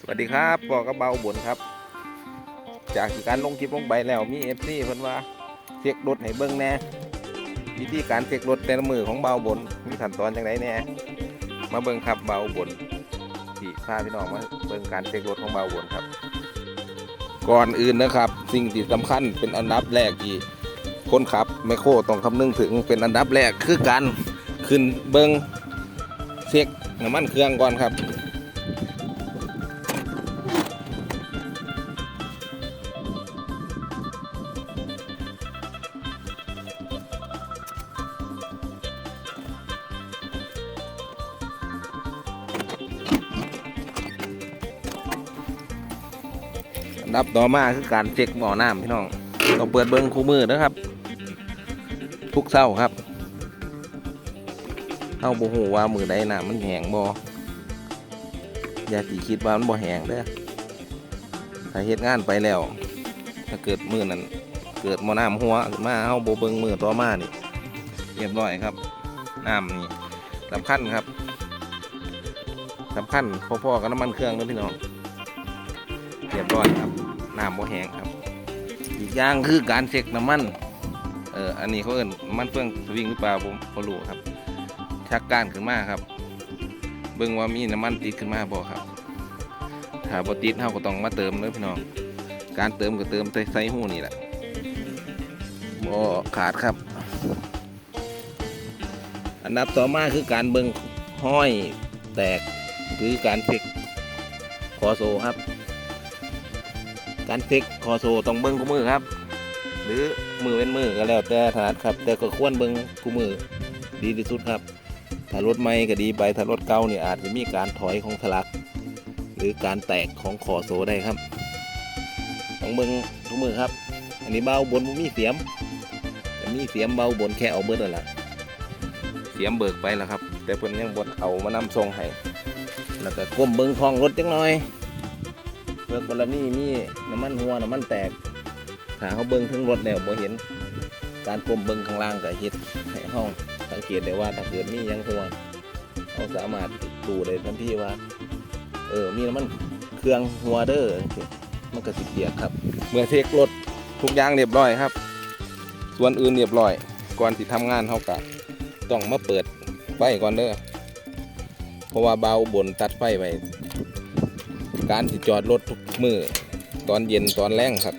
สวัสดีครับบอกระเบาบนครับ จากที่การลงคลิปลงไปแล้วมีเอฟซีเพิ่นว่าเช็ครถให้เบิ่งแน่วิธีการเช็ครถแต่ละมือของเบาบนมีขั้นตอนจังไดแน่มาเบิ่งครับเบาบนที่พาพี่น้องมาเบิ่งการเช็ครถของเบาบนครับ ก่อนอื่นนะครับ สิ่งที่สำคัญเป็นอันดับแรกที่คนขับไมโครต้องคำนึงถึงเป็นอันดับแรกคือการขึ้นเบิ่งเช็คน้ำมันเครื่องก่อนครับ ดับต่อมาคือการเช็คหม้อน้ำพี่น้องต้องเปิดเบิ้งคู่มือนะครับ ทุกเช้าครับเฮาบ่ฮู้ว่ามือใดน้ำมันแห้งบ่อย่าสิคิดว่ามันบ่แห้งเด้อถ้าเฮ็ดงานไปแล้ว ถ้าเกิดมือนั้นเกิดหม้อน้ำหัวขึ้นมาเฮาบ่เบิงมือต่อมานี่เรียบร้อยครับน้ำนี่สำคัญครับสำคัญพอๆกับน้ำมันเครื่องนะพี่น้อง รียบร้อยครับน้ำโมแห้งครับ อีกอย่างคือการเช็คน้ำมันเอออันนี้เขาเอิ้นน้ำมันเฟื่องสวิงหรือเปล่าผมพอรู้ครับ ชักการขึ้นมาครับ เบิ่งว่ามีน้ำมันติดขึ้นมาบ่ครับถ้าบ่ติดเฮาก็ต้องมาเติมเลยพี่น้องการเติมก็เติมใส่ใส่หูนี่แหละบ่ขาดครับ อันดับต่อมาคือการเบิ่งห้อยแตกหรือการเช็คคอโซครับ การเซ็กคอโซต้องเบิ้งคู่มือครับ หรือมือเป็นมือก็แล้วแต่ถนัดครับ แต่ก็ควรเบิ้งคู่มือดีที่สุดครับ ถ้ารถใหม่ก็ดีไปถ้ารถเก่าเนี่ยอาจจะมีการถอยของทะลัก หรือการแตกของคอโซได้ครับต้องเบิ้งทุกมือครับ อันนี้เบาบนมีเสียมมีเสียมเบาบนแค่เอาเบิดนั่นแหละเสียมเบิกไปแล้วครับ แต่เพิ่นยังบดเอามานำทรงให้แล้วก็ก้มเบิ้งท้องรถจังหน่อย เพื่อกรณีมีน้ำมันหัวน้ำมันแตกถ้าเขาเบิ้งทั้งรถแล้วบ่เห็น การกลมเบิ้งข้างล่างก็เฮ็ดให้ห้องสังเกตได้ว่าถ้าเกิดมียังหัวเขาสามารถดูได้ทันทีว่า เออมีน้ำมันเครื่องหัวเด้อมันก็สิเกียกครับ เมื่อเช็ครถทุกอย่างเรียบร้อยครับ ส่วนอื่นเรียบร้อย ก่อนที่ทำงานเขาก็ต้องมาเปิดไฟก่อนเด้อเพราะว่าเบาบนตัดไฟไว้ การที่จอดรถทุกมือตอนเย็นตอนแรงครับ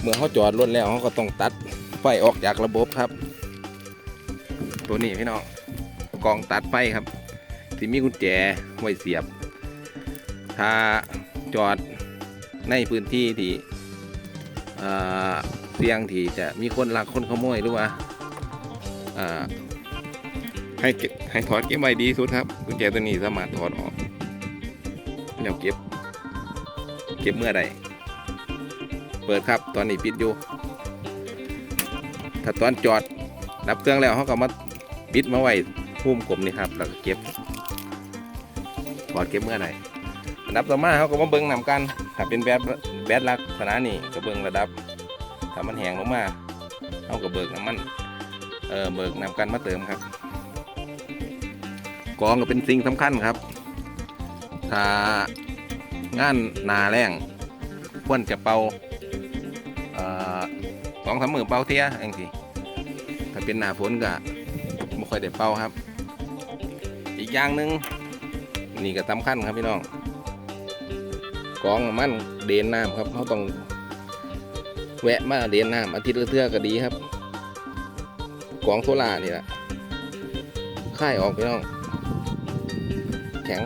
เมื่อเขาจอดรถแล้วเขาก็ต้องตัดไฟออกจากระบบครับ ตัวนี้พี่น้องกองตัดไฟครับที่มีกุญแจไว้เสียบ ถ้าจอดในพื้นที่ที่เออเสี่ยงที่จะมีคนลักคนขโมยหรือว่าให้ให้ถอดเก็บไว้ดีที่สุดครับกุญแจตัวนี้สามารถถอดออก แล้วเก็บ เก็บเมื่อใดเปิดครับตอนนี้ปิดอยู่ ถ้าตอนจอดดับเครื่องแล้วเขาก็มาปิดมาไว้พุ่มกลมนี่ครับแล้วก็เก็บถอดเก็บเมื่อใดนดับต่อมาเขาก็มาเบิ้งนำกัน ถ้าเป็นแบบแบดลักษณะนี้ก็เบิ้งระดับ ถ้ามันแห้งลงมาเขาก็เบิกน้ำมันเออเบิกนำกันมาเติมครับกองก็เป็นสิ่งสำคัญครับ ถ้างานนาแรงควรจะเป่าอสองสามมือเป่าเทียเองสิถ้าเป็นหนาฝนก็ไม่ค่อยได้เป่าครับ อีกอย่างหนึ่งนี่ก็สำคัญครับพี่น้องกองมันเดนน้ำครับเขาต้องแวะมาเดนน้ำอาทิตย์ละเทื่อก็ดีครับกองโซล่านี่แหละค่ายออกพี่น้องแข็ง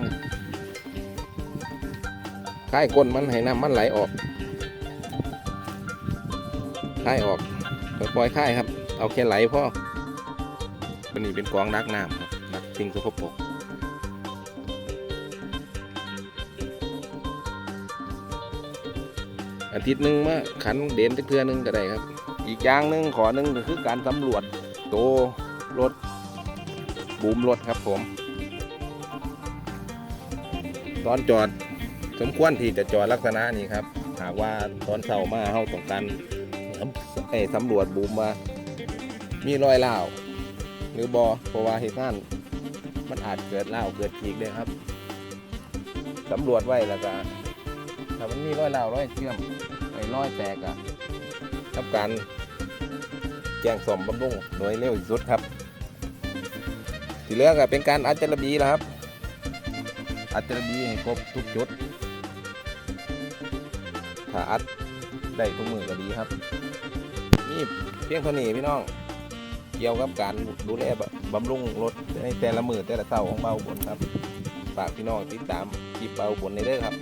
คายก้นมันให้น้ำมันไหลออกคายออกปล่อยๆคายครับ เอาแค่ไหลพ่อตัวนี้เป็นกองดักน้ำครับดักสิ่งสกปรกอาทิตย์หนึ่งมาขันเด่นจักเทือหนึงก็ได้ครับ อีกอย่างหนึ่งขอหนึ่งก็คือการสำรวจโตรถบูมรถครับผม ตอนจอด สมควรที่จะจอดลักษณะนี้ครับหากว่าตอนเช้ามาเขาต้องการสำเอ่อสำรวจบูมว่ามีรอยเล่าหรือบอเพราะว่าเหตุการณ์มันอาจเกิดเล่าเกิดขีกได้ครับสำรวจไว้แล้วก็ถ้ามันมีรอยเล่ารอยเชื่อมไอ้รอยแตกอะทำการแจ้งสมบำรุงโดยเร็วที่สุดครับที่เหลือก็เป็นการอัดจระบีแล้วครับอัดจระบีให้ครบทุกจุด ถ้าอัดได้ทุกมือก็ดีครับนี่เพียงเท่านี้พี่น้อง เกี่ยวกับการดูแลบำรุงรถในแต่ละมือแต่ละเสาของเบาบนครับฝากพี่น้องติดตามคลิปเบาบนในเด้อครับ